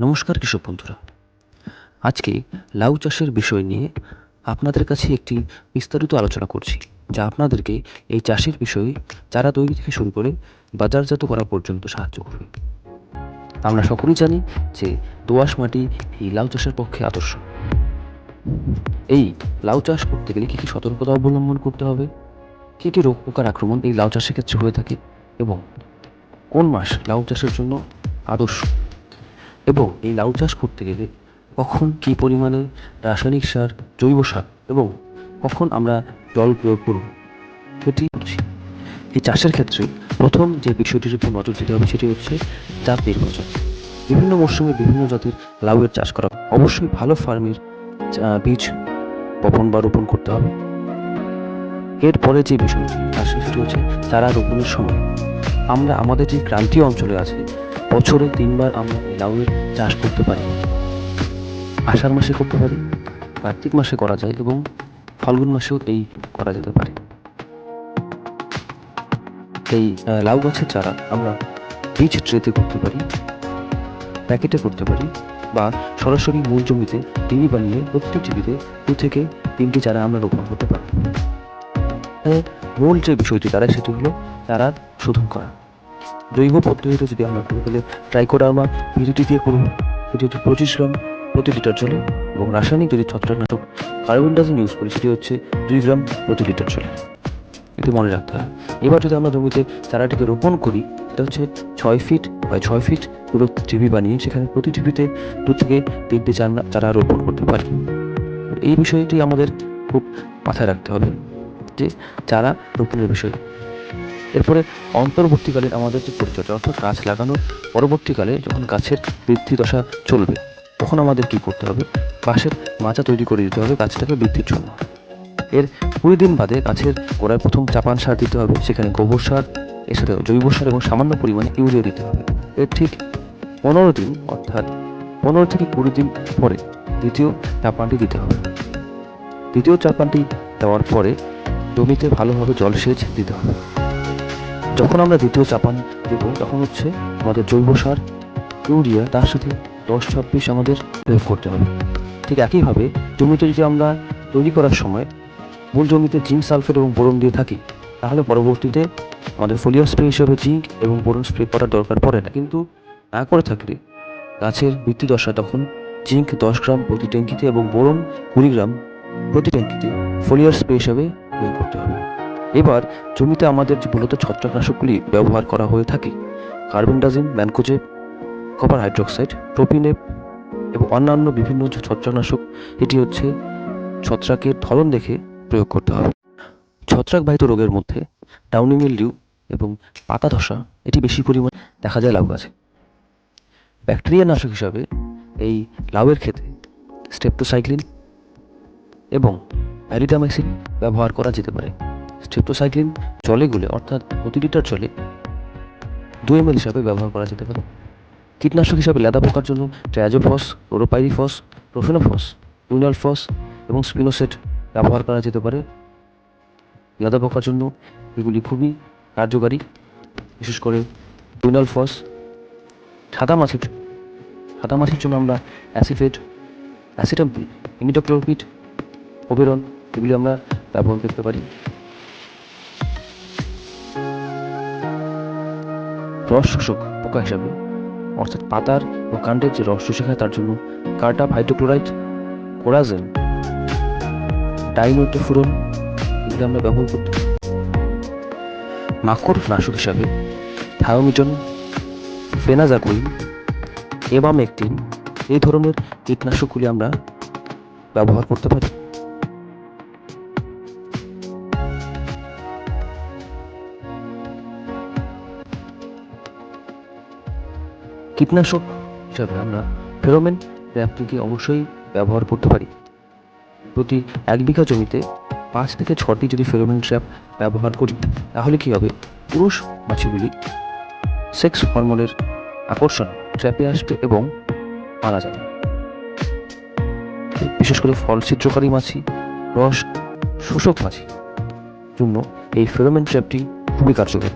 নমস্কার কৃষক বন্ধুরা। আজকে লাউ চাষের বিষয় নিয়ে আপনাদের কাছে একটি বিস্তারিত আলোচনা করছি, যা আপনাদেরকে এই চাষের বিষয়ে চারা তৈরি থেকে শুরু করে বাজারজাত করা পর্যন্ত সাহায্য করবে। আমরা সকলেই জানি যে দোআঁশ মাটি এই লাউ চাষের পক্ষে আদর্শ। এই লাউ চাষ করতে গেলে কী কী সতর্কতা অবলম্বন করতে হবে? কী কী রোগ পোকার আক্রমণ এই লাউ চাষের ক্ষেত্রে হয়ে থাকে? এবং কোন মাস লাউ চাষের জন্য আদর্শ? এবং এই লাউ চাষ করতে গেলে কখন কী পরিমাণে রাসায়নিক সার, জৈব সার এবং কখন আমরা জল প্রয়োগ করব সেটি এই চাষের ক্ষেত্রে প্রথম যে বিষয়টির উপর নজর দিতে হবে সেটি হচ্ছে জাত নির্বাচন। বিভিন্ন মরশুমে বিভিন্ন জাতের লাউয়ের চাষ করা অবশ্যই ভালো ফার্মের বীজ বপন বা রোপণ করতে হবে। এরপরে যে বিষয়টি আসে সেটি হচ্ছে চারা রোপণের সময়। আমরা, আমাদের যে ক্রান্তীয় অঞ্চলে আছে বছরে তিনবার আমরা লাউয়ের চাষ করতে পারি। আষাঢ় মাসে করতে পারি, কার্তিক মাসে করা যায় এবং ফাল্গুন মাসেও এই করা যেতে পারে। এই লাউ গাছের চারা আমরা বীজ ট্রেতে করতে পারি, প্যাকেটে করতে পারি বা সরাসরি মূল জমিতে ডিবি বানিয়ে প্রত্যেক জমিতে দু থেকে তিনটি চারা আমরা রোপণ করতে পারি। মূল যে বিষয়টি তারা সেটি হলো চারা শোধন করা। জৈব পদ্ধতিতে যদি আমরা করি, তাহলে ট্রাইকোডার্মা ভিডিটি দিয়ে করুন সেটি হচ্ছে পঁচিশ গ্রাম প্রতি লিটার জলে এবং রাসায়নিক যদি ছত্রাকনাশক কার্বন ডাইজিন ইউজ করি, সেটি হচ্ছে দুই গ্রাম প্রতি লিটার জলে। এটি মনে রাখতে হয়। এবার যদি আমরা জমিতে চারাটিকে রোপণ করি, এটা হচ্ছে ছয় ফিট বা ছয় ফিট পুরো টিভি বানিয়ে সেখানে প্রতি টিভিতে দু থেকে তিনটে চারা চারা রোপণ করতে পারি। এই বিষয়টি আমাদের খুব মাথায় রাখতে হবে যে চারা রোপণের বিষয় এরপরে অন্তর্বর্তীকালীন আমাদের যে পরিচর্যা অর্থাৎ গাছ লাগানোর পরবর্তীকালে যখন গাছের বৃদ্ধি দশা চলবে, তখন আমাদের কি করতে হবে? বাঁশের মাচা তৈরি করে দিতে হবে গাছটাকে বৃদ্ধির জন্য। এর কুড়ি দিন বাদে গাছের গোড়ায় প্রথম চাপান সার দিতে হবে, সেখানে গোবর সার সাথে জৈব সার এবং সামান্য পরিমাণে ইউরিয়া দিতে হবে। এর ঠিক পনেরো দিন, অর্থাৎ পনেরো থেকে কুড়ি দিন পরে দ্বিতীয় চাপানটি দিতে হবে। দ্বিতীয় চাপানটি দেওয়ার পরে জমিতে ভালোভাবে জলসেচ দিতে হবে। যখন আমরা দ্বিতীয় চাপান দেব, তখন হচ্ছে আমাদের জৈব সার, ইউরিয়া, তার সাথে দশ ছাব্বিশ আমাদের প্রয়োগ করতে হবে। ঠিক একইভাবে জমিতে যদি আমরা তৈরি করার সময় মূল জমিতে জিঙ্ক সালফেট এবং বোরন দিয়ে থাকি, তাহলে পরবর্তীতে আমাদের ফোলিয়ার স্প্রে হিসেবে জিঙ্ক এবং বোরন স্প্রে করার দরকার পড়ে না। কিন্তু না করে থাকলে গাছের বৃদ্ধি দশা তখন জিঙ্ক দশ গ্রাম প্রতি ট্যাঙ্কিতে এবং বোরন কুড়ি গ্রাম প্রতি ট্যাঙ্কিতে ফোলিয়ার স্প্রে হিসাবে প্রয়োগ করতে হবে। এবার জমিতে আমাদের মূলত ছত্রাকনাশকগুলি ব্যবহার করা হয়ে থাকে carbendazim mancozeb copper hydroxide propineb এবং অন্যান্য বিভিন্ন ছত্রাকনাশক, এটি হচ্ছে ছত্রাকের ধরন দেখে প্রয়োগ করতে হবে। ছত্রাকবাহিত রোগের মধ্যে ডাউনি মিলডিউ এবং পাতা ধসা এটি বেশি পরিমাণ দেখা যায় লাউ গাছে। ব্যাকটেরিয়া নাশক হিসাবে এই লাউয়ের ক্ষেত্রে স্টেপটোসাইক্লিন এবং অ্যারিডামাইসিন ব্যবহার করা যেতে পারে। স্ট্রেপ্টোসাইক্লিন জলে গুলে, অর্থাৎ প্রতি লিটার জলে দু এম হিসাবে ব্যবহার করা যেতে পারে। কীটনাশক হিসাবে লেদা পোকার জন্য ট্র্যাজোফস ক্লোরোপাইরিফস প্রোফেনোফস ইউনালফস এবং স্পিনোসেট ব্যবহার করা যেতে পারে। লেদা পোকার জন্য এগুলি খুবই কার্যকারী, বিশেষ করে ইউনালফস সাদা মাছির সাদা মাছির জন্য আমরা অ্যাসিফেট অ্যাসিটাম্পি ইমিডোক্লোরপিড ওবেরন এগুলি আমরা ব্যবহার করতে পারি। রস শোষক পোকা হিসাবে। অর্থাৎ পাতার ও কাণ্ডের যে রস শুষে খায় তার জন্য কার্টাপ হাইড্রোক্লোরাইড কোরাজেন ডাইনোটোফুরন এগুলি আমরা ব্যবহার করতে মাকড় নাশক হিসাবে থায়োমিটন ফেনাজাকুইন, এবামেকটিন এই ধরনের কীটনাশকগুলি আমরা ব্যবহার করতে পারি। কীটনাশক, হিসাবে আমরা ফেরোমেন ট্র্যাপটিকে অবশ্যই ব্যবহার করতে পারি। প্রতি এক বিঘা জমিতে পাঁচ থেকে ছটি যদি ফেরোমেন ট্র্যাপ ব্যবহার করি, তাহলে কি হবে? পুরুষ মাছিগুলি সেক্স হরমোনের আকর্ষণ ট্র্যাপে আসবে এবং মারা যাবে। বিশেষ করে ফল ছিদ্রকারী মাছি, রস, শোষক মাছি, জন্য এই ফেরোমেন ট্র্যাপটি খুবই কার্যকর।